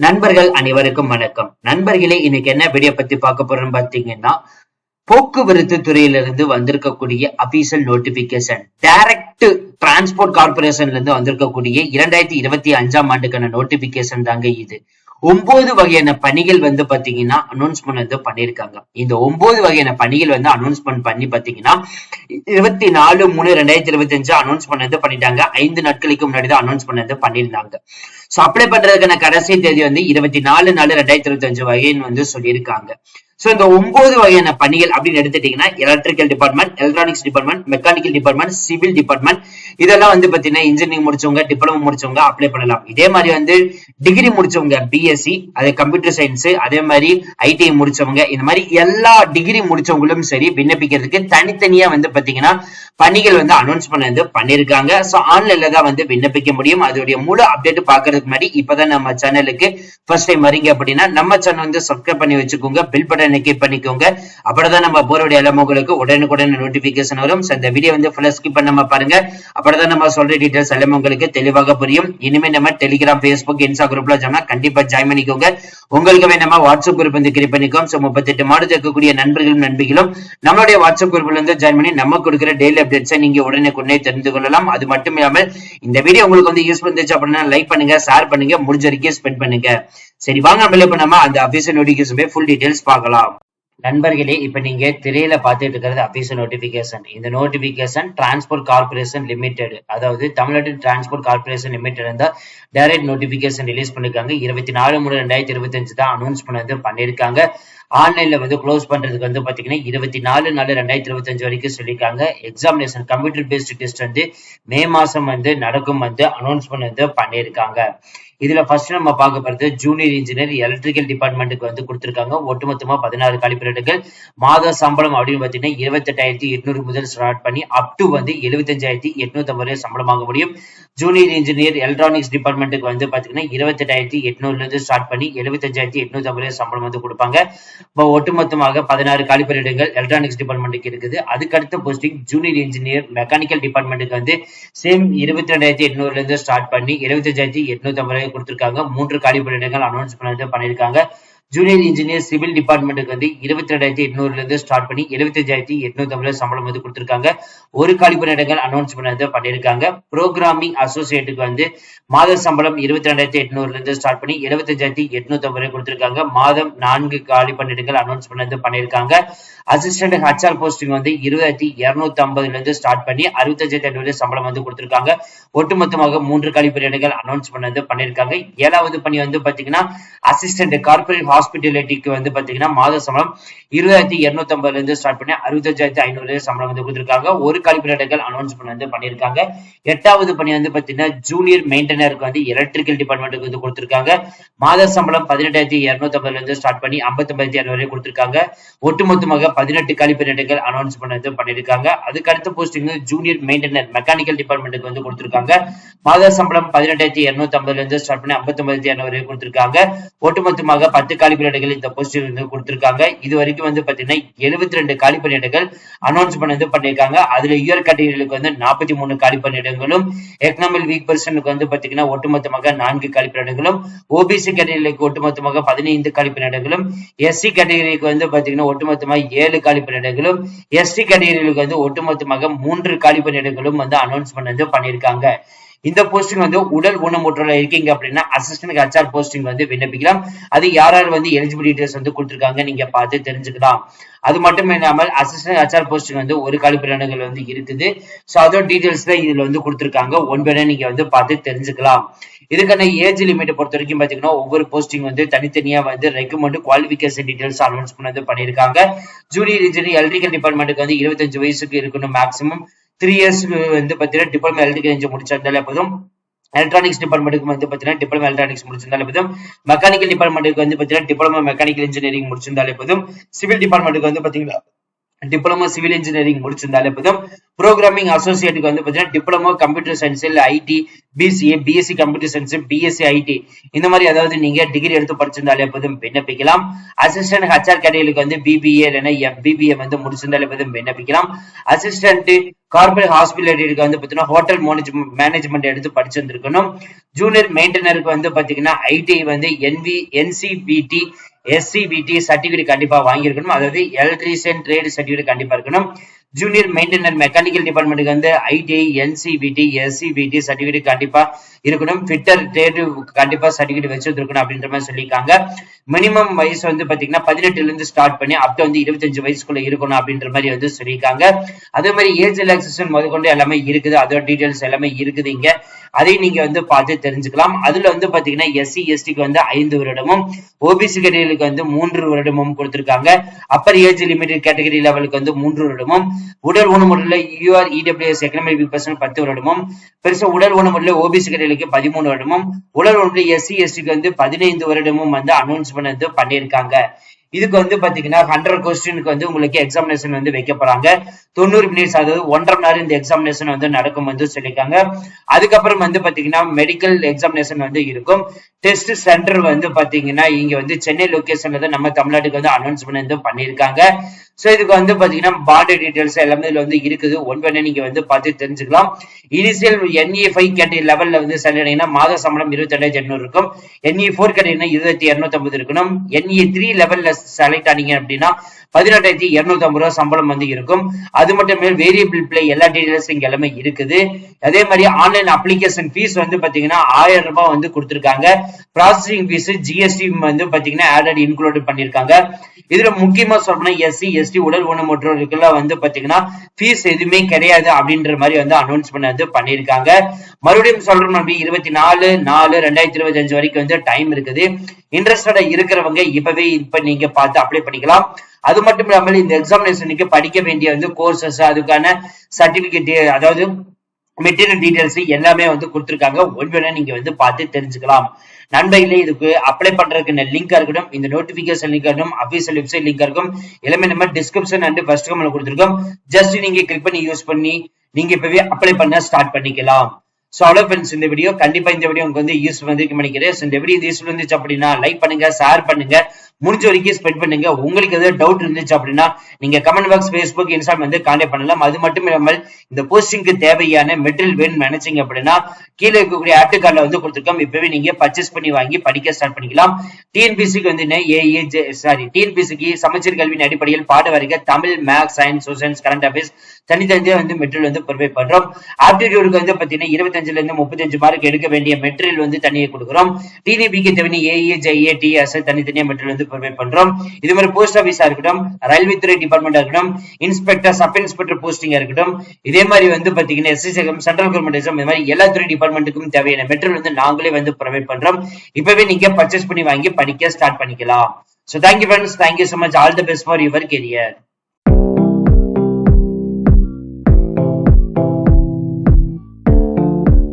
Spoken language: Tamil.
நண்பர்கள் அனைவருக்கும் வணக்கம். நண்பர்களே இன்னைக்கு என்ன வீடியோ பத்தி பார்க்க போறோம்னு பாத்தீங்கன்னா போக்குவரத்து துறையிலிருந்து வந்திருக்கக்கூடிய அபிஷியல் நோட்டிபிகேஷன் டைரக்ட் டிரான்ஸ்போர்ட் கார்பரேஷன்ல இருந்து வந்திருக்கக்கூடிய இரண்டாயிரத்தி இருபத்தி அஞ்சாம் ஆண்டுக்கான நோட்டிபிகேஷன் தாங்க இது. ஒன்பது வகையான பணிகள் வந்து பாத்தீங்கன்னா அனௌன்ஸ்மெண்ட் வந்து பண்ணியிருக்காங்க. இந்த ஒன்பது வகையான பணிகள் வந்து அனௌன்ஸ்மெண்ட் பண்ணி பாத்தீங்கன்னா இருபத்தி நாலு மூணு ரெண்டாயிரத்தி இருபத்தி அஞ்சு அனௌன்ஸ்மெண்ட் வந்து பண்ணிட்டாங்க. ஐந்து நாட்களுக்கு முன்னாடி தான் அனௌன்ஸ்மெண்ட் வந்து பண்ணியிருந்தாங்க. சோ அப்ளை பண்றதுக்கான கடைசி தேதி வந்து இருபத்தி நாலு நாலு ரெண்டாயிரத்தி இருபத்தி அஞ்சு வகைன்னு வந்து சொல்லியிருக்காங்க. சோ இந்த ஒன்பது வகையான பணிகள் அப்படின்னு எடுத்துட்டீங்கன்னா electrical department electronics department mechanical department civil department இதெல்லாம் வந்து பாத்தீங்கன்னா இன்ஜினியரிங் முடிச்சவங்க டிப்ளமோ முடிச்சவங்க அப்ளை பண்ணலாம். இதே மாதிரி வந்து டிகிரி முடிச்சவங்க பிஎஸ்சி அதே கம்ப்யூட்டர் சயின்ஸ் அதே மாதிரி ஐடிஐ முடிச்சவங்க இந்த மாதிரி எல்லா டிகிரி முடிச்சவங்களும் சரி விண்ணப்பிக்கிறதுக்கு தனித்தனியா வந்து பாத்தீங்கன்னா பணிகள் வந்து அனௌன்ஸ் பண்ணது பண்ணிருக்காங்க சோ ஆன்லைன்ல தான் வந்து விண்ணப்பிக்க முடியும். அதோடைய முழு அப்டேட் அதுக்கு முன்னாடி இப்பதான் நம்ம சேனலுக்கு ஃபர்ஸ்ட் டைம் வரீங்க அப்படின்னா நம்ம சேனல் வந்து சப்ஸ்கிரைப் பண்ணி வச்சுக்கோங்க. பில் பட்டனை கிளிக் பண்ணிக்கோங்க. அப்படிதான் நம்ம போறோடைய எல்லாம் உங்களுக்கு உடனுக்குடன் நோட்டிபிகேஷன் வரும். So, இந்த வீடியோ வந்து ஃபுல்லா ஸ்கிப் பண்ணாம பாருங்க. அப்படிதான் நம்ம சொல்ற டீடைல்ஸ் எல்லாம் உங்களுக்கு தெளிவாக புரியும். இனிமே நம்ம டெலிகிராம் ஃபேஸ்புக் இன்ஸ்டா குரூப்ல ஜாமா கண்டிப்பா ஜாயின் பண்ணிக்கோங்க. உங்களுக்கு வேணுமா வாட்ஸ்அப் குரூப் வந்து கிரியேட் பண்ணிக்கோம். முப்பத்தி முப்பத்தெட்டு மாடு இருக்கக்கூடிய நண்பர்களும் நண்பிகளும் நம்மளுடைய வாட்ஸ்அப் குரூப்ல இருந்து ஜாயின் பண்ணி நம்ம கொடுக்குற டெய்லி அப்டேட்ஸை நீங்க உடனே தெரிந்து கொள்ளலாம். அது மட்டும் இல்லாமல் இந்த வீடியோ உங்களுக்கு வந்து யூஸ் பண்ணிச்சு அப்படின்னா லைக் பண்ணுங்க ஷேர் பண்ணுங்க முடிஞ்ச வரைக்கும் ஸ்பெண்ட் பண்ணுங்க. சரி வாங்க நம்ம இப்ப நம்ம அந்த அபிஷியல் நோட்டிபிகேஷன் ஃபுல் டீடைல்ஸ் பார்க்கலாம். நண்பர்களே இப்ப நீங்க திரையில பார்த்துட்டு இருக்கிறது அபிஷியல் நோட்டிபிகேஷன் இந்த நோட்டிபிகேஷன் டிரான்ஸ்போர்ட் கார்பரேஷன் லிமிடெட் அதாவது தமிழ்நாடு டிரான்ஸ்போர்ட் கார்பரேஷன் லிமிடெட் இருந்தா டைரக்ட் நோட்டிபிகேஷன் ரிலீஸ் பண்ணிருக்காங்க. இருபத்தி நாலு மூணு ரெண்டாயிரத்தி இருபத்தி அஞ்சு தான் அனௌன்ஸ் பண்ணது பண்ணிருக்காங்க. ஆன்லைன்ல வந்து க்ளோஸ் பண்றதுக்கு வந்து பாத்தீங்கன்னா இருபத்தி நாலு நாலு ரெண்டாயிரத்தி இருபத்தஞ்சு வரைக்கும் சொல்லியிருக்காங்க. எக்ஸாமினேஷன் கம்ப்யூட்டர் பேஸ்டு டெஸ்ட் வந்து மே மாசம் வந்து நடக்கும் வந்து அனௌன்ஸ்மெண்ட் வந்து பண்ணியிருக்காங்க. இதுல ஃபர்ஸ்ட் நம்ம பார்க்க போறது ஜூனியர் இன்ஜினியர் எலக்ட்ரிக்கல் டிபார்ட்மெண்ட்டுக்கு வந்து கொடுத்திருக்காங்க. ஒட்டுமொத்தமா பதினாறு கழிப்பிடங்கள் மாத சம்பளம் அப்படின்னு பாத்தீங்கன்னா இருபத்தெட்டாயிரத்தி எட்நூறு முதல் ஸ்டார்ட் பண்ணி அப் டு வந்து எழுபத்தஞ்சாயிரத்தி எட்நூத்தி ஐம்பது ரூபாய் சம்பளம் வாங்க முடியும் ஜூனியர் இன்ஜினியர் எலக்ட்ரானிக்ஸ் டிபார்ட்மெண்ட்டுக்கு வந்து பாத்தீங்கன்னா இருபத்தெட்டாயிரத்தி எட்நூறுல இருந்து ஸ்டார்ட் பண்ணி எழுபத்தஞ்சாயிரத்தி எட்நூத்தி ஐம்பது ரூபாய் சம்பளம் வந்து கொடுப்பாங்க. இப்போ ஒட்டுமொத்தமாக பதினாறு காலிப்பரிடங்கள் எலக்ட்ரானிக்ஸ் டிபார்ட்மெண்ட்டுக்கு இருக்குது. அதுக்கடுத்த போஸ்டிங் ஜூனியர் இன்ஜினியர் மெக்கானிக்கல் டிபார்ட்மெண்ட்டுக்கு வந்து சேம் இருபத்தி ரெண்டாயிரத்தி எட்நூறுல இருந்து ஸ்டார்ட் பண்ணி இருபத்தஞ்சாயிரத்தி எட்நூத்தி ஐம்பது கொடுத்துருக்காங்க. கொடுத்திருக்காங்க மூன்று காலிப்பரிடங்கள் அனௌன்ஸ் பண்ணிருக்காங்க ஜூனியர் இன்ஜினியர் சிவில் டிபார்ட்மெண்ட்டுக்கு வந்து இருபத்தி ரெண்டாயிரத்தி எட்நூறுல இருந்து ஸ்டார்ட் பண்ணி எழுபத்தஞ்சாயிரத்தி எட்நூத்தி ஐம்பது சம்பளம் வந்து கொடுத்திருக்காங்க. ஒரு காலிப்பர் இடங்கள் அனௌன்ஸ் பண்ணது பண்ணிருக்காங்க ப்ரோக்ராமிங் அசோசியேட்டுக்கு வந்து மாத சம்பளம் இருபத்தி ரெண்டாயிரத்தி எட்நூறுல இருந்து ஸ்டார்ட் பண்ணி எழுபத்தஞ்சாயிரத்தி எட்நூத்தி ஐம்பது கொடுத்திருக்காங்க. மாதம் நான்கு காலி பணியிடங்கள் அனௌன்ஸ் பண்ணது பண்ணிருக்காங்க அசிஸ்டன்ட் ஹச்ஆர் போஸ்டிங் வந்து இருபதாயிரத்தி இருநூத்தி ஐம்பதுல இருந்து ஸ்டார்ட் பண்ணி அறுபத்தஞ்சாயிரத்தி ஐநூறு சம்பளம் வந்து கொடுத்திருக்காங்க. ஒட்டுமொத்தமாக மூன்று காலி இடங்கள் அனௌன்ஸ் பண்ணது பண்ணிருக்காங்க ஏழாவது பணி வந்து பாத்தீங்கன்னா அசிஸ்டன்ட் கார்பரேட் ஹாஸ்பிட்டாலிட்டிக்கு வந்து பாத்தீங்கன்னா மாத சம்பளம் இருபதாயிரத்தி இருநூத்தி ஐம்பதுல இருந்து ஸ்டார்ட் பண்ணி அறுபத்தஞ்சாயிரத்தி ஐநூறு சம்பளம் வந்து கொடுத்திருக்காங்க. ஒரு கால்குலேட்டர்கள் அனௌன்ஸ் பண்ணி வந்து பண்ணியிருக்காங்க. எட்டாவது பணி வந்து பாத்தீங்கன்னா ஜூனியர் மெயின்டெனருக்கு வந்து எலக்ட்ரிக்கல் டிபார்ட்மெண்ட்டுக்கு வந்து கொடுத்திருக்காங்க. மாத சம்பளம் பதினெட்டாயிரத்தி இருநூத்தி ஐம்பதுல இருந்து ஸ்டார்ட் பண்ணி ஐம்பத்தி ஒன்பதாயிரத்தி ஐநூறு கொடுத்திருக்காங்க. ஒட்டுமொத்தமாக பதினெட்டு கழிப்பிடங்கள் அனௌன்ஸ் பண்ணது பண்ணிருக்காங்க அதுக்கு அடுத்த போஸ்டிங் ஜூனியர் மெயின்டெனர் மெக்கானிக்கல் டிபார்ட்மெண்ட்டுக்கு வந்து கொடுத்திருக்காங்க. மாத சம்பளம் பதினெட்டாயிரத்தி இருநூத்தி ஐம்பதுல இருந்து ஸ்டார்ட் பண்ணி ஐம்பத்தி ஒன்பதாயிரத்தி ஐநூறு கொடுத்திருக்காங்க. ஒட்டுமொத்தமாக பத்து காலிப்பணியிடங்கள் இந்த போஸ்டிங் வந்து கொடுத்திருக்காங்க. இது வரைக்கும் வந்து பாத்தீங்கன்னா எழுபத்தி ரெண்டு காலிப்பணியிடங்கள் அனௌன்ஸ் பண்ணது பண்ணிருக்காங்க அதுல உயர் கேட்டகரிகளுக்கு வந்து நாற்பத்தி மூணு காலிப்பணியிடங்களும் எக்கனாமிக் வீக் பர்சனுக்கு வந்து பாத்தீங்கன்னா ஒட்டுமொத்தமாக நான்கு காலிப்பணியிடங்களும் ஓபிசி கேட்டகரிகளுக்கு ஒட்டுமொத்தமாக பதினைந்து காலிப்பணியிடங்களும் எஸ்சி கேட்டகரிக்கு வந்து பாத்தீங்கன்னா ஒட்டுமொத்தமாக ஏழு காலிப்பணியிடங்களும் எஸ்டி கேட்டகரிகளுக்கு வந்து ஒட்டுமொத்தமாக மூன்று காலிப்பணியிடங்களும் வந்து அனௌன்ஸ் பண்ணது பண்ணியிருக்காங்க. இந்த போஸ்டிங் வந்து உடல் ஊனமுற்றல இருக்கீங்க அப்படின்னா அசிஸ்டன்ட் ஹச்ஆர் போஸ்டிங் வந்து விண்ணப்பிக்கலாம். அது யார் யார் வந்து எலிஜிபிலிட்டிஸ் வந்து கொடுத்துருக்காங்க நீங்க பார்த்து தெரிஞ்சுக்கலாம். அது மட்டும் இல்லாமல் அசிஸ்டன்ட் ஹச்ஆர் போஸ்டிங் வந்து ஒரு காலிப்பிடங்கள் வந்து இருக்குது. ஸோ அதோட டீடைல்ஸ் தான் இதுல வந்து கொடுத்துருக்காங்க. ஒன்பதை நீங்க வந்து பார்த்து தெரிஞ்சுக்கலாம். இதுக்கான ஏஜ் லிமிட் பொறுத்த வரைக்கும் பாத்தீங்கன்னா ஒவ்வொரு போஸ்டிங் வந்து தனித்தனியா வந்து ரெக்கமெண்ட் குவாலிபிகேஷன் டீடைல்ஸ் அனௌன்ஸ் பண்ணது பண்ணிருக்காங்க ஜூனியர் இன்ஜினியர் எலக்ட்ரிக்கல் டிபார்ட்மெண்ட்டுக்கு வந்து இருபத்தஞ்சு வயசுக்கு இருக்கணும் மேக்ஸிமம் த்ரீ இயர்ஸ் வந்து பாத்தீங்கன்னா டிப்ளமோ எலக்ட்ரிக்கல் இன்ஜினியர் முடிச்சிருந்தாலே போதும். எலக்ட்ரானிக்ஸ் டிபார்ட்மெண்ட்டுக்கு வந்து பாத்தீங்கன்னா டிப்ளமோ எலக்ட்ரானிக்ஸ் முடிச்சிருந்தாலே போதும். மெக்கானிக்கல் டிபார்ட்மெண்ட்டுக்கு வந்து பாத்தீங்கன்னா டிப்ளமோ மெக்கானிக்கல் இன்ஜினியரிங் முடிச்சிருந்தாலே போதும். சிவில் டிபார்ட்மெண்ட்டுக்கு வந்து பார்த்தீங்கன்னா டிப்ளமோ சிவில் இன்ஜினியரிங் முடிச்சிருந்தாலே போதும். ப்ரோக்ராமிங் அசோசியேட்டுக்கு வந்து பாத்தீங்கன்னா டிப்ளமோ கம்ப்யூட்டர் சயின்ஸ் இல்லை IT BCA BSc computer science BSc IT இந்த மாதிரி அதாவது நீங்க டிகிரி எடுத்து படிச்சிருந்தாலே போதும் விண்ணப்பிக்கலாம். அசிஸ்டன்ட் ஹச்ஆர் கேட்டகரிக்கு வந்து பிபிஏ இல்லைன்னா எம்பிபிஏ வந்து முடிச்சிருந்தாலே போதும் விண்ணப்பிக்கலாம். அசிஸ்டன்ட் கார்பரேட் ஹாஸ்பிட்டலுக்கு வந்து பாத்தீங்கன்னா ஹோட்டல் மேனேஜ்மெண்ட் மேனேஜ்மெண்ட் எடுத்து படிச்சிருந்திருக்கணும். ஜூனியர் மெயின்டெனருக்கு வந்து பாத்தீங்கன்னா ஐடிஐ வந்து என்வி என்சிபிடி எஸ்சிபிடி சர்டிபிகேட் கண்டிப்பா வாங்கியிருக்கணும். அதாவது எலக்ட்ரீசியன் ட்ரேடு சர்டிபிகேட் கண்டிப்பா இருக்கணும். ஜூனியர் மெயின்டெனர் மெக்கானிக்கல் டிபார்ட்மெண்ட்டுக்கு வந்து ஐடிஐ என்சிபிடி எஸ்சிபிடி சர்டிபிகேட் கண்டிப்பா இருக்கணும். ஃபிட்டர் ட்ரேடு கண்டிப்பா சர்டிபிகேட் வச்சிருக்கணும் அப்படின்ற மாதிரி சொல்லியிருக்காங்க. மினிமம் வயசு வந்து பாத்தீங்கன்னா பதினெட்டுல இருந்து ஸ்டார்ட் பண்ணி அப் வந்து இருபத்தஞ்சு வயசுக்குள்ள இருக்கணும் அப்படின்ற மாதிரி வந்து சொல்லியிருக்காங்க. அதே மாதிரி ஏஜ் ரிலாக்ஸேஷன் முதற்கொண்டு எல்லாமே இருக்குது. அதோட டீடைல்ஸ் எல்லாமே இருக்குது இங்க. அதையும் நீங்க வந்து பார்த்து தெரிஞ்சுக்கலாம். அதுல வந்து பாத்தீங்கன்னா எஸ்சி எஸ்டிக்கு வந்து ஐந்து வருடமும் ஓபிசி கேட்டகரிகளுக்கு வந்து மூன்று வருடமும் கொடுத்திருக்காங்க. அப்பர் ஏஜ் லிமிடெட் கேட்டகரி லெவலுக்கு வந்து மூன்று வருடமும் உடல் ஊனமுறையில யூஆர் இடபிள்யூஎஸ் எக்கனாமிக் பர்சன் பத்து வருடமும் பெருசா உடல் ஊனமுறையில ஓபிசி கேட்டகரிக்கு பதிமூணு வருடமும் உடல் ஊனமுறையில எஸ்சி எஸ்டிக்கு வந்து பதினைந்து வருடமும் வந்து அனௌன்ஸ் பண்ணது பண்ணியிருக்காங்க. இதுக்கு வந்து பாத்தீங்கன்னா ஹண்ட்ரட் கொஸ்டினுக்கு வந்து உங்களுக்கு எக்ஸாமினேஷன் வந்து வைக்க போறாங்க. தொண்ணூறு மினிட்ஸ் அதாவது ஒன்றரை மணி நேரம் இந்த எக்ஸாமினேஷன் வந்து நடக்கும் வந்து சொல்லியிருக்காங்க. அதுக்கப்புறம் வந்து பாத்தீங்கன்னா மெடிக்கல் எக்ஸாமினேஷன் வந்து இருக்கும். டெஸ்ட் சென்டர் வந்து பாத்தீங்கன்னா இங்க வந்து சென்னை லொகேஷன்ல தான் நம்ம தமிழ்நாட்டுக்கு வந்து அனௌன்ஸ்மெண்ட் வந்து பண்ணியிருக்காங்க. சோ இதுக்கு வந்து பாத்தீங்கன்னா பாண்டு டீடைல்ஸ் எல்லாமே இதுல வந்து இருக்குது. ஒன்பது நீங்க வந்து பார்த்து தெரிஞ்சுக்கலாம். இனிஷியல் என்இ ஃபைவ் கேட்ட லெவல்ல வந்து செலக்ட் மாத சம்பளம் இருபத்தி ரெண்டாயிரத்தி எண்ணூறு இருக்கும். என்இ ஃபோர் கேட்டீங்கன்னா இருபத்தி இருநூத்தி ஐம்பது இருக்கணும் என்இ த்ரீ லெவல்ல செலக்ட் ஆனீங்க அப்படின்னா பதினெட்டாயிரத்தி இருநூத்தி ஐம்பது ரூபாய் சம்பளம் வந்து இருக்கும். அது மட்டும் இல்லாமல் வேரியபிள் பிளே எல்லா டீடைல்ஸும் இங்க எல்லாமே இருக்குது. அதே மாதிரி ஆன்லைன் அப்ளிகேஷன் ஃபீஸ் வந்து பாத்தீங்கன்னா ஆயிரம் ரூபாய் வந்து கொடுத்துருக்காங்க. ப்ராசஸிங் ஃபீஸ் ஜிஎஸ்டி வந்து பாத்தீங்கன்னா ஆடட் இன்க்ளூட் பண்ணிருக்காங்க இதுல முக்கியமா சொல்லணும்னா எஸ்சி எஸ்டி உடல் ஊனமுற்றோருக்குலாம் வந்து பாத்தீங்கன்னா ஃபீஸ் எதுவுமே கிடையாது அப்படின்ற மாதிரி வந்து அனௌன்ஸ்மெண்ட் வந்து பண்ணியிருக்காங்க. மறுபடியும் சொல்றோம் நம்பி இருபத்தி நாலு நாலு ரெண்டாயிரத்தி இருபத்தி அஞ்சு வரைக்கும் வந்து டைம் இருக்குது. இன்ட்ரெஸ்டடா இருக்கிறவங்க இப்பவே இப்ப நீங்க பார்த்து அப்ளை பண்ணிக்கலாம். அது அது மட்டும் இல்லாமல் இந்த எக்ஸாமினேஷனுக்கு படிக்க வேண்டிய வந்து கோர்சஸ் அதுக்கான சர்டிபிகேட் அதாவது மெட்டீரியல் டீடைல்ஸ் எல்லாமே வந்து கொடுத்துருக்காங்க. ஒன்று நீங்க வந்து பார்த்து தெரிஞ்சுக்கலாம். நண்பர்களே இதுக்கு அப்ளை பண்றதுக்கு லிங்க் இருக்கட்டும் இந்த நோட்டிபிகேஷன் லிங்க் இருக்கட்டும் அபிஷியல் வெப்சைட் லிங்க் இருக்கும் எல்லாமே நம்ம டிஸ்கிரிப்ஷன் அண்ட் ஃபர்ஸ்ட் கமெண்ட் கொடுத்துருக்கோம். ஜஸ்ட் நீங்க கிளிக் பண்ணி யூஸ் பண்ணி நீங்க இப்பவே அப்ளை பண்ண ஸ்டார்ட் பண்ணிக்கலாம். ஸோ அவ்வளோ ஃப்ரெண்ட்ஸ் இந்த வீடியோ கண்டிப்பா இந்த வீடியோ உங்களுக்கு வந்து யூஸ் வந்து நினைக்கிறேன். இந்த வீடியோ யூஸ் வந்துச்சு அப்படின்னா லைக் பண்ணுங்க ஷேர் பண்ணுங்க. முடிஞ்ச வரைக்கும் ஸ்பெண்ட் பண்ணுங்க. உங்களுக்கு ஏதாவது டவுட் இருந்துச்சு அப்படின்னா நீங்க கமெண்ட் பாக்ஸ் ஃபேஸ்புக் இன்ஸ்டால் வந்து கான்டாக்ட் பண்ணலாம். அது மட்டும் இல்லாமல் இந்த போஸ்டிங்க்கு தேவையான மெட்டீரியல் வேணும் நினைச்சீங்க அப்படின்னா கீழே இருக்கக்கூடிய ஆட்டு கார்டில் வந்து கொடுத்துருக்கோம். இப்பவே நீங்க பர்ச்சேஸ் பண்ணி வாங்கி படிக்க ஸ்டார்ட் பண்ணிக்கலாம். டிஎன்பிசிக்கு வந்து ஏஏ சாரி டிஎன்பிசிக்கு சமச்சீர் கல்வியின் அடிப்படையில் பாட வரைக்க Tamil maths science socials current affairs தனித்தனியாக வந்து மெட்டீரியல் வந்து ப்ரொவைட் பண்றோம். ஆப்டிடியூடுக்கு வந்து பாத்தீங்கன்னா இருபத்தஞ்சுல இருந்து முப்பத்தஞ்சு மார்க் எடுக்க வேண்டிய மெட்டீரியல் வந்து தனியாக கொடுக்குறோம். டிடிபிக்கு தேவையான ஏஏ ஜெஏ டிஎஸ் தனித்தனியா மெட்டீரியல் வந்து ப்ரொவைட் பண்றோம் இது மாதிரி போஸ்ட் ஆஃபீஸா இருக்கட்டும் ரயில்வே துறை டிபார்ட்மெண்டா இருக்கட்டும் இன்ஸ்பெக்டர் சப் இன்ஸ்பெக்டர் போஸ்டிங்கா இருக்கட்டும் இதே மாதிரி வந்து பாத்தீங்கன்னா எஸ்எஸ்எம் சென்ட்ரல் கவர்மெண்ட் எக்ஸாம் இந்த மாதிரி எல்லா துறை டிபார்ட்மெண்ட்டுக்கும் தேவையான மெட்டீரியல் வந்து நாங்களே வந்து ப்ரொவைட் பண்றோம் இப்பவே நீங்க பர்ச்சேஸ் பண்ணி வாங்கி படிக்க ஸ்டார்ட் பண்ணிக்கலாம் so thank you friends thank you Thank much all much. Best for your career.